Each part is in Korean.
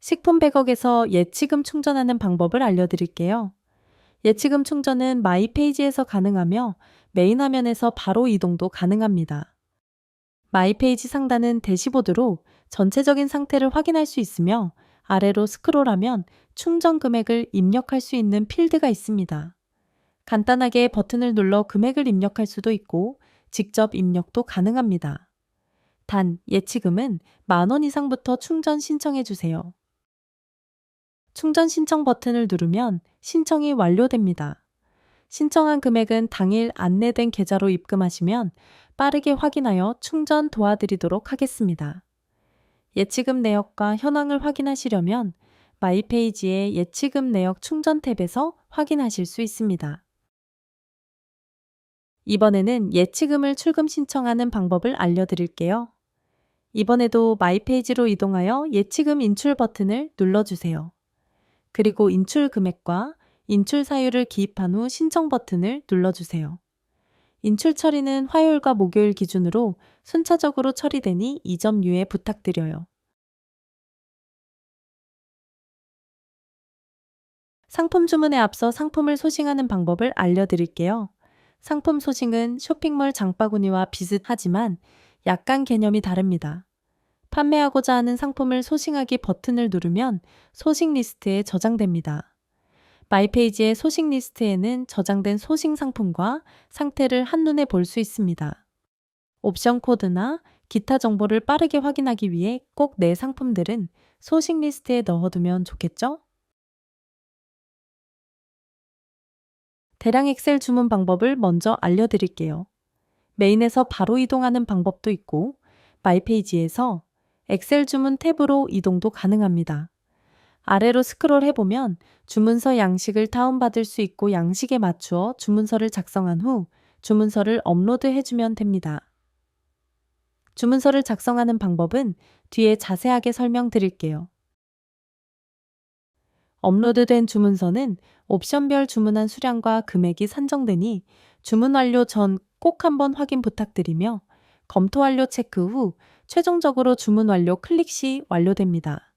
식품 100억에서 예치금 충전하는 방법을 알려드릴게요. 예치금 충전은 마이 페이지에서 가능하며 메인 화면에서 바로 이동도 가능합니다. 마이 페이지 상단은 대시보드로 전체적인 상태를 확인할 수 있으며 아래로 스크롤하면 충전 금액을 입력할 수 있는 필드가 있습니다. 간단하게 버튼을 눌러 금액을 입력할 수도 있고 직접 입력도 가능합니다. 단, 예치금은 만 원 이상부터 충전 신청해 주세요. 충전 신청 버튼을 누르면 신청이 완료됩니다. 신청한 금액은 당일 안내된 계좌로 입금하시면 빠르게 확인하여 충전 도와드리도록 하겠습니다. 예치금 내역과 현황을 확인하시려면 마이페이지의 예치금 내역 충전 탭에서 확인하실 수 있습니다. 이번에는 예치금을 출금 신청하는 방법을 알려드릴게요. 이번에도 마이페이지로 이동하여 예치금 인출 버튼을 눌러주세요. 그리고 인출 금액과 인출 사유를 기입한 후 신청 버튼을 눌러주세요. 인출 처리는 화요일과 목요일 기준으로 순차적으로 처리되니 이 점 유의 부탁드려요. 상품 주문에 앞서 상품을 소싱하는 방법을 알려드릴게요. 상품 소싱은 쇼핑몰 장바구니와 비슷하지만 약간 개념이 다릅니다. 판매하고자 하는 상품을 소싱하기 버튼을 누르면 소싱 리스트에 저장됩니다. 마이페이지의 소싱 리스트에는 저장된 소싱 상품과 상태를 한눈에 볼 수 있습니다. 옵션 코드나 기타 정보를 빠르게 확인하기 위해 꼭 내 상품들은 소싱 리스트에 넣어두면 좋겠죠? 대량 엑셀 주문 방법을 먼저 알려드릴게요. 메인에서 바로 이동하는 방법도 있고, 마이페이지에서 엑셀 주문 탭으로 이동도 가능합니다. 아래로 스크롤 해보면 주문서 양식을 다운받을 수 있고 양식에 맞추어 주문서를 작성한 후 주문서를 업로드 해주면 됩니다. 주문서를 작성하는 방법은 뒤에 자세하게 설명드릴게요. 업로드된 주문서는 옵션별 주문한 수량과 금액이 산정되니 주문 완료 전 꼭 한번 확인 부탁드리며 검토 완료 체크 후 최종적으로 주문 완료 클릭 시 완료됩니다.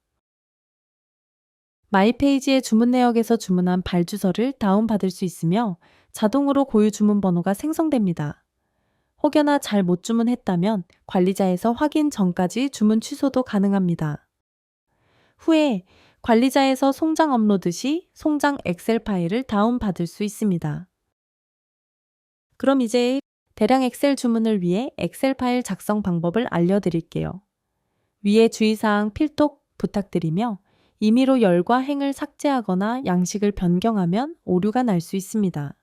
마이페이지의 주문 내역에서 주문한 발 주소를 다운받을 수 있으며 자동으로 고유 주문 번호가 생성됩니다. 혹여나 잘 못 주문했다면 관리자에서 확인 전까지 주문 취소도 가능합니다. 후에 관리자에서 송장 업로드 시 송장 엑셀 파일을 다운받을 수 있습니다. 그럼 이제 대량 엑셀 주문을 위해 엑셀 파일 작성 방법을 알려드릴게요. 위에 주의사항 필독 부탁드리며 임의로 열과 행을 삭제하거나 양식을 변경하면 오류가 날 수 있습니다.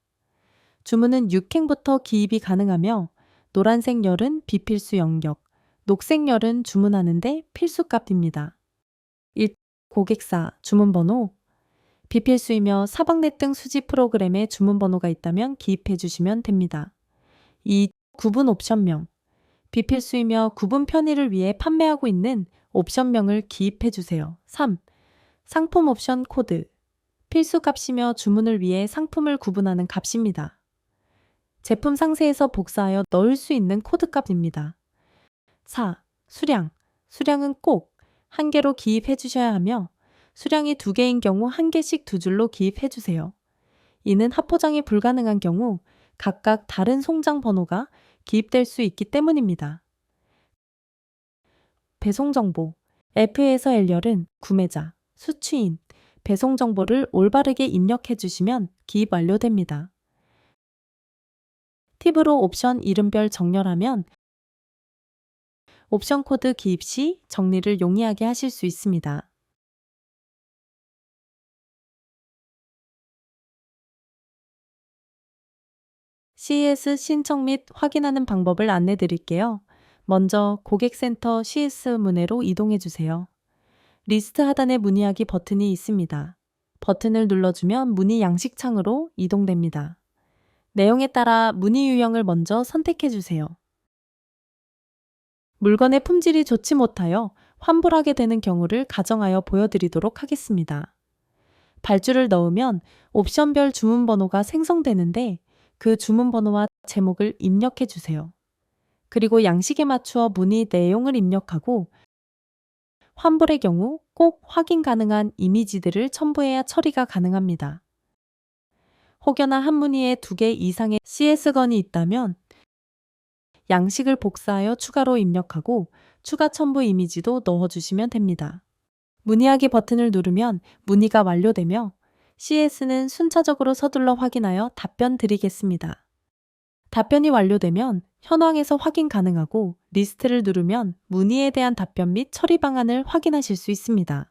주문은 6행부터 기입이 가능하며 노란색 열은 비필수 영역, 녹색 열은 주문하는데 필수 값입니다. 1. 고객사 주문번호 비필수이며 사방넷 등 수집 프로그램에 주문번호가 있다면 기입해 주시면 됩니다. 2. 구분 옵션명 비필수이며 구분 편의를 위해 판매하고 있는 옵션명을 기입해 주세요. 3. 상품 옵션 코드 필수 값이며 주문을 위해 상품을 구분하는 값입니다. 제품 상세에서 복사하여 넣을 수 있는 코드 값입니다. 4. 수량 수량은 꼭 한 개로 기입해 주셔야 하며 수량이 두 개인 경우 한 개씩 두 줄로 기입해 주세요. 이는 합포장이 불가능한 경우 각각 다른 송장 번호가 기입될 수 있기 때문입니다. 배송 정보 F에서 L열은 구매자, 수취인, 배송 정보를 올바르게 입력해 주시면 기입 완료됩니다. 팁으로 옵션 이름별 정렬하면 옵션 코드 기입 시 정리를 용이하게 하실 수 있습니다. CS 신청 및 확인하는 방법을 안내 드릴게요. 먼저 고객센터 CS 문의로 이동해 주세요. 리스트 하단에 문의하기 버튼이 있습니다. 버튼을 눌러주면 문의 양식창으로 이동됩니다. 내용에 따라 문의 유형을 먼저 선택해 주세요. 물건의 품질이 좋지 못하여 환불하게 되는 경우를 가정하여 보여드리도록 하겠습니다. 발주를 넣으면 옵션별 주문 번호가 생성되는데 그 주문 번호와 제목을 입력해 주세요. 그리고 양식에 맞추어 문의 내용을 입력하고 환불의 경우 꼭 확인 가능한 이미지들을 첨부해야 처리가 가능합니다. 혹여나 한 문의에 두 개 이상의 CS건이 있다면 양식을 복사하여 추가로 입력하고 추가 첨부 이미지도 넣어주시면 됩니다. 문의하기 버튼을 누르면 문의가 완료되며 CS는 순차적으로 서둘러 확인하여 답변 드리겠습니다. 답변이 완료되면 현황에서 확인 가능하고 리스트를 누르면 문의에 대한 답변 및 처리 방안을 확인하실 수 있습니다.